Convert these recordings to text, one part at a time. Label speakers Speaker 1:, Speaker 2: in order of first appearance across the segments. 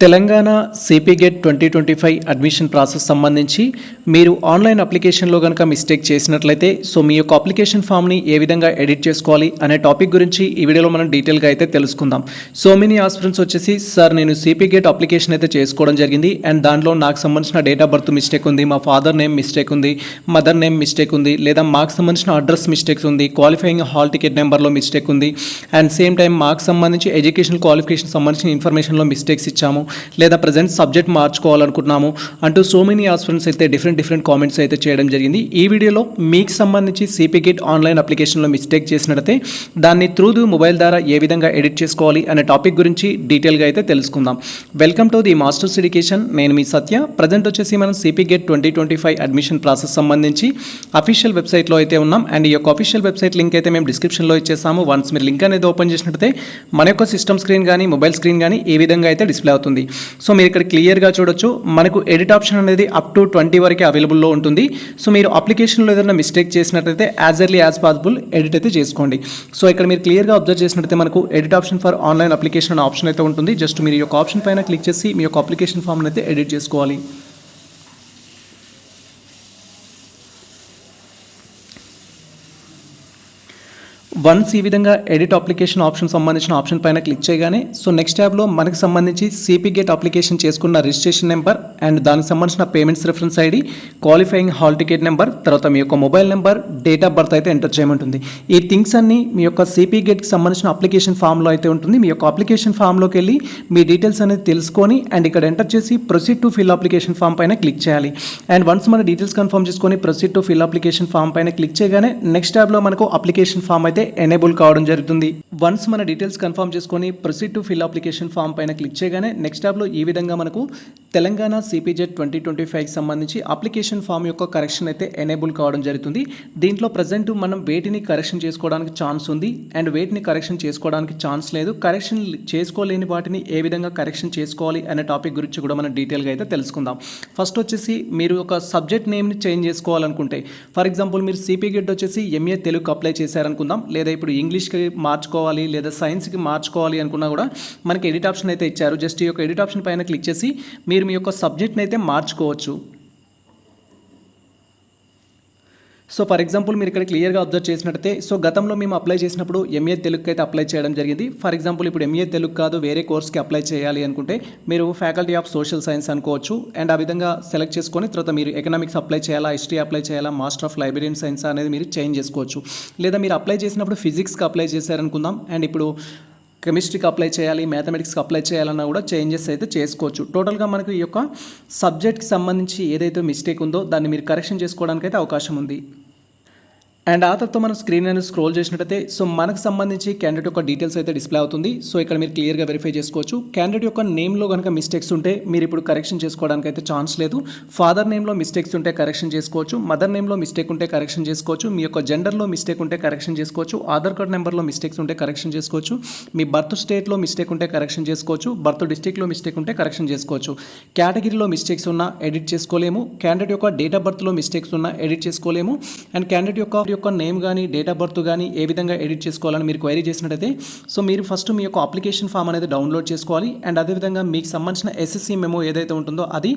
Speaker 1: Telangana C P GET twenty twenty five admission process సంబంధించి మీరు online అప్లికేషన్లో కనుక మిస్టేక్ చేసినట్లయితే సో మీ యొక్క అప్లికేషన్ ఫామ్ని ఏ విధంగా ఎడిట్ చేసుకోవాలి అనే టాపిక్ గురించి ఈ వీడియోలో మనం డీటెయిల్గా అయితే తెలుసుకుందాం. సో మెనీ ఆస్పిరెంట్స్ వచ్చేసి సార్ నేను సిపీ గేట్ అప్లికేషన్ అయితే చేసుకోవడం జరిగింది అండ్ దాంట్లో నాకు సంబంధించిన డేట్ ఆఫ్ బర్త్ మిస్టేక్ ఉంది మా ఫాదర్ నేమ్ మిస్టేక్ ఉంది మదర్ నేమ్ మిస్టేక్ ఉంది లేదా మాకు సంబంధించిన అడ్రస్ మిస్టేక్స్ ఉంది క్వాలిఫైయింగ్ హాల్ టికెట్ నెంబర్లో మిస్టేక్ ఉంది అండ్ సేమ్ టైం మాకు సంబంధించి ఎడ్యుకేషన్ క్వాలిఫికేషన్ సంబంధించిన ఇన్ఫర్మేషన్లో మిస్టేక్స్ ఇచ్చాము లేదా ప్రజెంట్ సబ్జెక్ట్ మార్చుకోవాలనుకుంటున్నాము అంటూ సో మెనీ ఆస్పిరెంట్స్ అయితే డిఫరెంట్ డిఫరెంట్ కామెంట్స్ అయితే చేయడం జరిగింది. ఈ వీడియోలో మీకు సంబంధించి సిపి గిట్ ఆన్లైన్ అప్లికేషన్లో మిస్టేక్ చేసినట్లయితే దాన్ని త్రూ ది మొబైల్ ద్వారా ఏ విధంగా ఎడిట్ చేసుకోవాలి అనే టాపిక్ గురించి డీటెయిల్గా అయితే తెలుసుకుందాం. Welcome to the masters education నేను మీ సత్య. ప్రజెంట్ వచ్చేసి మనం C P GET twenty twenty five admission process సంబంధించి అఫీషియల్ వెబ్సైట్లో అయితే ఉన్నాం. అండ్ ఈ యొక్క అఫీషియల్ వెబ్సైట్ లింక్ అయితే మేము డిస్క్రిప్షన్లో ఇచ్చేసాము. వన్స్ మీరు లింక్ అనేది ఓపెన్ చేసినట్టయితే మన యొక్క సిస్టమ్ స్క్రీన్ కానీ మొబైల్ స్క్రీన్ కానీ ఏ విధంగా అయితే డిస్ప్లే అవుతుంది. సో మీరు ఇక్కడ క్లియర్గా చూడొచ్చు మనకు ఎడిట్ ఆప్షన్ అనేది అప్ టు ట్వంటీ వరకే అవైలబుల్లో ఉంటుంది. సో మీరు అప్లికేషన్లో ఏదైనా మిస్టేక్ చేసినట్లయితే as early as possible edit అయితే చేసుకోండి. సో ఇక్కడ మీరు క్లియర్గా అబ్జర్వ్ చేసినట్లయితే మనకు edit option for online application అనే ఆప్షన్ అయితే ఉంటుంది. జస్ట్ మీరు ఈ యొక్క ఆప్షన్ పైన క్లిక్ చేసి మీ యొక్క అప్లికేషన్ ఫామ్ని అయితే ఎడిట్ చేసుకోవాలి. వన్స్ ఈ విధంగా ఎడిట్ అప్లికేషన్ ఆప్షన్ సంబంధించిన ఆప్షన్ పైన క్లిక్ చేయగానే సో నెక్స్ట్ ట్యాబ్లో మనకు సంబంధించి సిపి గేట్ అప్లికేషన్ చేసుకున్న రిజిస్ట్రేషన్ నెంబర్ అండ్ దానికి సంబంధించిన payments reference ID qualifying hall ticket number తర్వాత మీ యొక్క mobile number date of birth అయితే ఎంటర్ చేయమంటుంది. ఈ థింగ్స్ అన్ని మీ యొక్క సిపి గేట్కి సంబంధించిన అప్లికేషన్ ఫామ్లో అయితే ఉంటుంది. మీ యొక్క అప్లికేషన్ ఫామ్లోకి వెళ్ళి మీ డీటెయిల్స్ అనేది తెలుసుకొని అండ్ ఇక్కడ ఎంటర్ చేసి proceed to fill application form పైన క్లిక్ చేయాలి. అండ్ వన్స్ మన డీటెయిల్స్ కన్ఫర్మ్ చేసుకొని proceed to fill application form పైన క్లిక్ చేయగానే నెక్స్ట్ ట్యాబ్లో మనకు అప్లికేషన్ ఫామ్ అయితే ఎనేబుల్ కావడం జరుగుతుంది. వన్స్ మన డీటెయిల్స్ కన్ఫర్మ్ చేసుకొని proceed to fill application form పైన క్లిక్ చేయగానే నెక్స్ట్ ట్యాబ్లో ఈ విధంగా మనకు తెలంగాణ సిపిజెడ్ ట్వంటీ ట్వంటీ ఫైవ్కి సంబంధించి అప్లికేషన్ ఫామ్ యొక్క కరెక్షన్ అయితే ఎనేబుల్ కావడం జరుగుతుంది. దీంట్లో ప్రజెంట్ మనం వేటిని కరెక్షన్ చేసుకోవడానికి ఛాన్స్ ఉంది అండ్ వేటిని కరెక్షన్ చేసుకోవడానికి ఛాన్స్ లేదు. కరెక్షన్ చేసుకోలేని వాటిని ఏ విధంగా కరెక్షన్ చేసుకోవాలి అనే టాపిక్ గురించి కూడా మనం డీటెయిల్గా అయితే తెలుసుకుందాం. ఫస్ట్ వచ్చేసి మీరు ఒక సబ్జెక్ట్ నేమ్ని చేంజ్ చేసుకోవాలనుకుంటే ఫర్ ఎగ్జాంపుల్ మీరు సిపి గెడ్ వచ్చేసి ఎంఏ తెలుగు అప్లై చేశారనుకుందాం లేదా ఇప్పుడు ఇంగ్లీష్కి మార్చుకోవాలి లేదా సైన్స్కి మార్చుకోవాలి అనుకున్నా కూడా మనకి ఎడిట్ ఆప్షన్ అయితే ఇచ్చారు. జస్ట్ ఈ యొక్క ఎడిట్ ఆప్షన్ పైన క్లిక్ చేసి మీరు మీ యొక్క సబ్జెక్ట్ని అయితే మార్చుకోవచ్చు. సో ఫర్ ఎగ్జాంపుల్ మీరు ఇక్కడ క్లియర్గా అబ్జర్వ్ చేసినట్టయితే సో గతంలో మేము అప్లై చేసినప్పుడు ఎంఏ తెలుగుకి అయితే అప్లై చేయడం జరిగింది. ఫర్ ఎగ్జాంపుల్ ఇప్పుడు ఎంఏ తెలుగు కాదు వేరే కోర్స్కి అప్లై చేయాలి అనుకుంటే మీరు ఫ్యాకల్టీ ఆఫ్ సోషల్ సైన్స్ అనుకోవచ్చు. అండ్ ఆ విధంగా సెలెక్ట్ చేసుకొని తర్వాత మీరు ఎకనామిక్స్ అప్లై చేయాలా హిస్టరీ అప్లై చేయాలా మాస్టర్ ఆఫ్ లైబ్రరీన్ సైన్స్ అనేది మీరు చేంజ్ చేసుకోవచ్చు. లేదా మీరు అప్లై చేసినప్పుడు ఫిజిక్స్కి అప్లై చేశారనుకుందాం. అండ్ ఇప్పుడు కెమిస్ట్రీకి అప్లై చేయాలి మ్యాథమెటిక్స్కి అప్లై చేయాలన్నా కూడా చేంజెస్ అయితే చేసుకోవచ్చు. టోటల్గా మనకు ఈ యొక్క సబ్జెక్ట్కి సంబంధించి ఏదైతే మిస్టేక్ ఉందో దాన్ని మీరు కరెక్షన్ చేసుకోవడానికి అయితే అవకాశం ఉంది. అండ్ ఆ తర్వాత మనం స్క్రీన్ అనేది స్క్రోల్ చేసినట్టయితే సో మనకు సంబంధించి క్యాండిడేట్ యొక్క డీటెయిల్స్ అయితే డిస్ప్లే అవుతుంది. సో ఇక్కడ మీరు క్లియర్గా వెరిఫై చేసుకోవచ్చు. క్యాండిడేట్ యొక్క నేమ్లో కనుక మిస్టేక్స్ ఉంటే మీరు ఇప్పుడు కరెక్షన్ చేసుకోవడానికి అయితే ఛాన్స్ లేదు. ఫాదర్ నేమ్లో మిస్టేక్స్ ఉంటే కరెక్షన్ చేసుకోవచ్చు. మదర్ నేమ్లో మిస్టేక్ ఉంటే కరెక్షన్ చేసుకోవచ్చు. మీ యొక్క జెండర్లో మిస్టేక్ ఉంటే కరెక్షన్ చేసుకోవచ్చు. ఆధార్ కార్డ్ నెంబర్లో మిస్టేక్స్ ఉంటే కరెక్షన్ చేసుకోవచ్చు. మీ బర్త్ స్టేట్లో మిస్టేక్ ఉంటే కరెక్షన్ చేసుకోవచ్చు. బర్త్ డిస్టిక్లో మిస్టేక్ ఉంటే కరెక్షన్ చేసుకోవచ్చు. కేటగిరీలో మిస్టేక్స్ ఉన్నా ఎడిట్ చేసుకోలేము. క్యాండిడేట్ యొక్క డేట్ ఆఫ్ బర్త్లో మిస్టేక్స్ ఉన్నా ఎడిట్ చేసుకోలేము. అండ్ క్యాండిడేట్ యొక్క యొక్క నేమ్ కానీ డేట్ ఆఫ్ బర్త్ కానీ ఏ విధంగా ఎడిట్ చేసుకోవాలని మీరు క్వైరీ చేసినట్టయితే సో మీరు ఫస్ట్ మీ యొక్క అప్లికేషన్ ఫామ్ అనేది డౌన్లోడ్ చేసుకోవాలి. అండ్ అదేవిధంగా మీకు సంబంధించిన ఎస్ఎస్సి మెమో ఏదైతే ఉంటుందో అది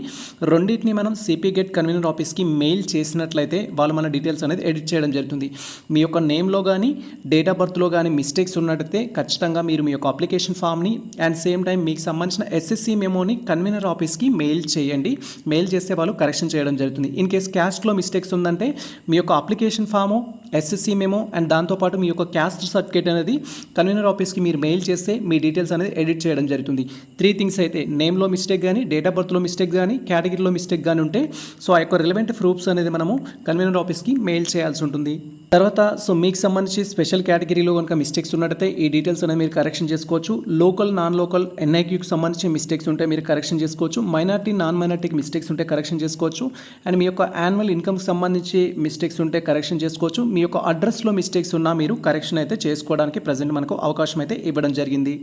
Speaker 1: రెండింటిని మనం సిపి గెట్ కన్వీనర్ ఆఫీస్కి మెయిల్ చేసినట్లయితే వాళ్ళు మన డీటెయిల్స్ అనేది ఎడిట్ చేయడం జరుగుతుంది. మీ యొక్క నేమ్లో కానీ డేట్ ఆఫ్ బర్త్లో కానీ మిస్టేక్స్ ఉన్నట్టయితే ఖచ్చితంగా మీరు మీ యొక్క అప్లికేషన్ ఫామ్ని అండ్ సేమ్ టైం మీకు సంబంధించిన ఎస్ఎస్సి మెమోని కన్వీనర్ ఆఫీస్కి మెయిల్ చేయండి. మెయిల్ చేస్తే వాళ్ళు కరెక్షన్ చేయడం జరుగుతుంది. ఇన్ కేస్ క్యాస్ట్లో మిస్టేక్స్ ఉందంటే మీ యొక్క application form Então, SSC memo and దాంతోపాటు మీ యొక్క క్యాస్ట్ సర్టిఫికేట్ అనేది కన్వీనర్ ఆఫీస్కి మీరు మెయిల్ చేస్తే మీ డీటెయిల్స్ అనేది ఎడిట్ చేయడం జరుగుతుంది. త్రీ థింగ్స్ అయితే నేమ్లో మిస్టేక్ కానీ డేట్ ఆఫ్ బర్త్లో మిస్టేక్ కానీ కేటగిరీలో మిస్టేక్ కానీ ఉంటే సో ఆ యొక్క రిలవెంట్ ప్రూఫ్స్ అనేది మనము కన్వీనర్ ఆఫీస్కి మెయిల్ చేయాల్సి ఉంటుంది. తర్వాత సో మీకు సంబంధించి స్పెషల్ కేటగిరీలో కనుక మిస్టేక్స్ ఉన్నట్టయితే ఈ డీటెయిల్స్ అనేది మీరు కరెక్షన్ చేసుకోవచ్చు. లోకల్ నాన్ లోకల్ ఎన్ఐక్యూకి సంబంధించి మిస్టేక్స్ ఉంటే మీరు కరెక్షన్ చేసుకోవచ్చు. మైనార్టీ నాన్ మైనార్టీకి మిస్టేక్స్ ఉంటే కరెక్షన్ చేసుకోవచ్చు. అండ్ మీ యొక్క యాన్యువల్ ఇన్కమ్కి సంబంధించి మిస్టేక్స్ ఉంటే కరెక్షన్ చేసుకోవచ్చు. మీ యొక్క అడ్రస్లో మిస్టేక్స్ ఉన్నా మీరు కరెక్షన్ అయితే చేసుకోవడానికి ప్రజెంట్ మనకు అవకాశం అయితే ఇవ్వడం జరిగింది.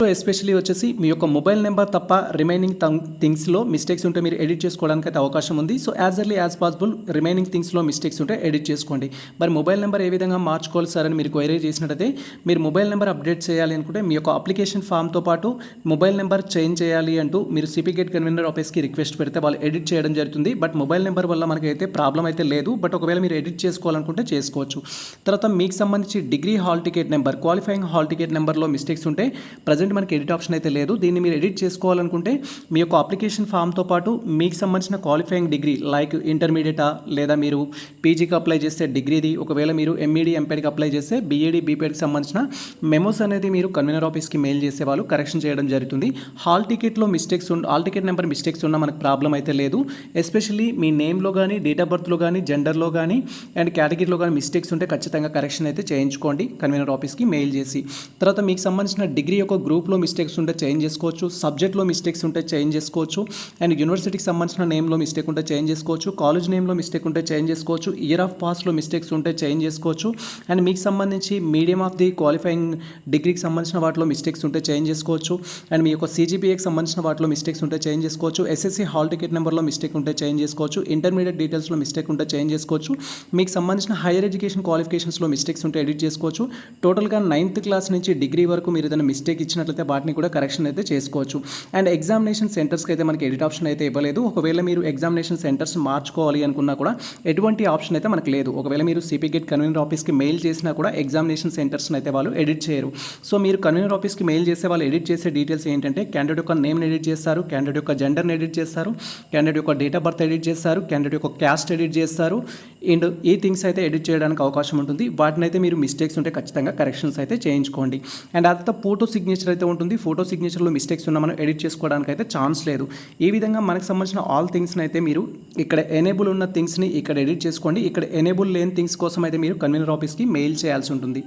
Speaker 1: సో ఎస్పెషల్లీ వచ్చేసి మీ యొక్క మొబైల్ నెంబర్ తప్ప రిమైనింగ్ థింగ్స్లో మిస్టేక్స్ ఉంటే మీరు ఎడిట్ చేసుకోవడానికి అయితే అవకాశం ఉంది. So as early as possible remaining థింగ్స్లో mistakes ఉంటే ఎడిట్ చేసుకోండి. మరి మొబైల్ నెంబర్ ఏ విధంగా మార్చుకోవాలి సార్ అని మీరు క్వైరీ చేసినట్టయితే మీరు మొబైల్ నెంబర్ అప్డేట్ చేయాలి అనుకుంటే మీ యొక్క అప్లికేషన్ ఫామ్తో పాటు మొబైల్ నెంబర్ చేంజ్ చేయాలి అంటూ మీరు సిపిగేట్ కన్వీనర్ ఆఫీస్కి రిక్వెస్ట్ పెడితే వాళ్ళు ఎడిట్ చేయడం జరుగుతుంది. బట్ మొబైల్ నెంబర్ వల్ల మనకైతే ప్రాబ్లం అయితే లేదు. బట్ ఒకవేళ మీరు ఎడిట్ చేసుకోవాలనుకుంటే చేసుకోవచ్చు. తర్వాత మీకు సంబంధించి degree hall ticket number qualifying hall ticket నెంబర్లో మిస్టేక్స్ ఉంటే ప్రజెంట్ మనకి ఎడిట్ ఆప్షన్ అయితే లేదు. దీన్ని మీరు ఎడిట్ చేసుకోవాలనుకుంటే మీ యొక్క అప్లికేషన్ ఫామ్తో పాటు మీకు సంబంధించిన క్వాలిఫైయింగ్ డిగ్రీ లైక్ ఇంటర్మీడియటా లేదా మీరు పీజీకి అప్లై చేస్తే డిగ్రీది ఒకవేళ మీరు ఎంఈడి ఎంపీడీకి అప్లై చేస్తే బీఈడి బీపీఎడ్కి సంబంధించిన మెమోస్ అనేది మీరు కన్వీనర్ ఆఫీస్కి మెయిల్ చేసే వాళ్ళు కరెక్షన్ చేయడం జరుగుతుంది. హాల్ టికెట్లో మిస్టేక్స్ ఉన్న హాల్ టికెట్ నెంబర్ మిస్టేక్స్ ఉన్న మనకు ప్రాబ్లం అయితే లేదు. ఎస్పెషల్లీ మీ నేమ్లో కానీ డేట్ ఆఫ్ బర్త్లో కానీ జెండర్లో కానీ అండ్ కేటగిరీలో కానీ మిస్టేక్స్ ఉంటే ఖచ్చితంగా కరెక్షన్ అయితే చేయించుకోండి కన్వీనర్ ఆఫీస్కి మెయిల్ చేసి. తర్వాత మీకు సంబంధించిన డిగ్రీ యొక్క గ్రూప్లో మిస్టేక్స్ ఉంటే చేంజ్ చేసుకోవచ్చు సబ్జెక్ట్లో మిస్టేక్స్ ఉంటే చేంజ్ చేసుకోవచ్చు అండ్ యూనివర్సిటీకి సంబంధించిన నేమ్లో మిస్టేక్ ఉంటే చేంజ్ చేసుకోవచ్చు కాలేజ్ నేమ్లో మిస్టేక్ ఉంటే చేంజ్ చేసుకోవచ్చు ఇయర్ ఆఫ్ పాస్లో మిస్టేక్స్ ఉంటే చేంజ్ చేసుకోవచ్చు అండ్ మీకు సంబంధించి మీడియం ఆఫ్ ది క్వాలిఫైయింగ్ డిగ్రీకి సంబంధించిన వాటిలో మిస్టేక్స్ ఉంటే చేంజ్ చేసుకోవచ్చు అండ్ మీ యొక్క సిజిపిఏకి సంబంధించిన వాటిలో మిస్టేక్స్ ఉంటే చేంజ్ చేసుకోవచ్చు ఎస్ఎస్సి హాల్ టికెట్ నెంబర్లో మిస్టేక్ ఉంటే చేంజ్ చేసుకోవచ్చు ఇంటర్మీడియట్ డీటెయిల్స్లో మిస్టేక్ ఉంటే చేంజ్ చేసుకోవచ్చు మీకు సంబంధించిన హైయర్ ఎడ్యుకేషన్ క్వాలిఫికేషన్స్లో మిస్టేక్స్ ఉంటే ఎడిట్ చేసుకోవచ్చు టోటల్గా నైన్త్ క్లాస్ నుంచి డిగ్రీ వరకు మీరు ఏదైనా మిస్టేక్ ఇచ్చిన చేసినట్లయితే వాటిని కూడా కరెక్షన్ అయితే చేసుకోవచ్చు. అండ్ ఎగ్జామినేషన్ సెంటర్స్కి అయితే మనకి ఎడిట్ ఆప్షన్ అయితే ఇవ్వలేదు. ఒకవేళ మీరు ఎగ్జామినేషన్ సెంటర్స్ మార్చుకోవాలి అనుకున్నా కూడా ఎటువంటి ఆప్షన్ అయితే మనకు లేదు. ఒకవేళ మీరు సిపిగేట్ కన్వీనర్ ఆఫీస్కి మెయిల్ చేసినా కూడా ఎగ్జామినేషన్ సెంటర్స్ని అయితే వాళ్ళు ఎడిట్ చేయరు. సో మీరు కన్వీనర్ ఆఫీస్కి మెయిల్ చేసే వాళ్ళు ఎడిట్ చేసే డీటెయిల్స్ ఏంటంటే క్యాండిడేట్ యొక్క నేమ్ని ఎడిట్ చేస్తారు క్యాండిడేట్ యొక్క జెండర్ని ఎడిట్ చేస్తారు క్యాండిడేట్ యొక్క డేట్ ఆఫ్ బర్త్ ఎడిట్ చేస్తారు క్యాండిడేట్ యొక్క క్యాస్ట్ ఎడిట్ చేస్తారు. అండ్ ఈ థింగ్స్ అయితే ఎడిట్ చేయడానికి అవకాశం ఉంటుంది. వాటిని అయితే మీరు మిస్టేక్స్ ఉంటే ఖచ్చితంగా కరెక్షన్స్ అయితే చేయించుకోండి. అండ్ ఆ తర్వాత ఫోటో సిగ్నేచర్ అయితే ఉంటుంది. ఫోటో సిగ్నేచర్లో మిస్టేక్స్ ఉన్న మనం ఎడిట్ చేసుకోవడానికి అయితే ఛాన్స్ లేదు. ఈ విధంగా మనకు సంబంధించిన ఆల్ థింగ్స్ని అయితే మీరు ఇక్కడ ఎనేబుల్ ఉన్న థింగ్స్ని ఇక్కడ ఎడిట్ చేసుకోండి. ఇక్కడ ఎనేబుల్ లేని థింగ్స్ కోసం అయితే మీరు కన్వీనర్ ఆఫీస్కి మెయిల్ చేయాల్సి ఉంటుంది.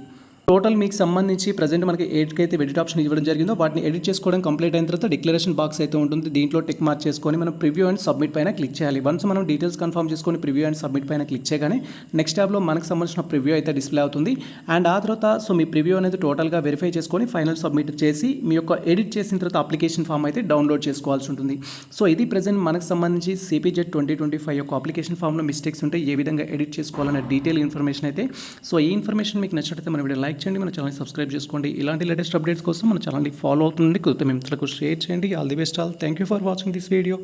Speaker 1: టోటల్ మీకు సంబంధించి ప్రజెంట్ మనకి ఎయిట్కి ఎడిట్ ఆప్షన్ ఇవ్వడం జరిగిందో వాటిని ఎడిట్ చేసుకోవడం కంప్లీట్ అయిన తర్వాత డిక్లరేషన్ బాక్స్ అయితే ఉంటుంది. దీంట్లో టిక్ మార్క్ చేసుకొని మనం ప్రివ్యూ అండ్ సబ్మిట్ పైన క్లిక్ చేయాలి. వన్స్ మనం డీటెయిల్స్ కన్ఫర్మ్ చేసుకొని ప్రివ్యూ అండ్ సబ్మిట్ పైన క్లిక్ చేయగానే నెక్స్ట్ ట్యాబ్లో మనకు సంబంధించిన ప్రివ్యూ అయితే డిస్ప్లే అవుతుంది. అండ్ ఆ తర్వాత సో మీ ప్రివ్యూ అనేది టోటల్గా వెరిఫై చేసుకొని ఫైనల్ సబ్మిట్ చేసి మీ యొక్క ఎడిట్ చేసిన తర్వాత అప్లికేషన్ ఫామ్ అయితే డౌన్లోడ్ చేసుకోవాల్సి ఉంటుంది. సో ఇది ప్రజెంట్ మనకు సంబంధించి సిపిజెడ్ ట్వంటీ ట్వంటీ ఫైవ్ యొక్క అప్లికేషన్ ఫామ్లో మిస్టేక్స్ ఉంటే ఏ విధంగా ఎడిట్ చేసుకోవాలనే డీటెయిల్ ఇన్ఫర్మేషన్ అయితే సో ఈ ఇన్ఫర్మేషన్ మీకు నచ్చినట్లయితే మన వీడియో లైక్ చేయండి మన ఛానల్ని సబ్స్క్రైబ్ చేసుకోండి. ఇలాంటి లేటెస్ట్ అప్డేట్స్ కోసం మన ఛానల్ని ఫాలో అవుతుంది కొత్త మిత్రులకు షేర్ చేయండి. All the best all thank you for watching this video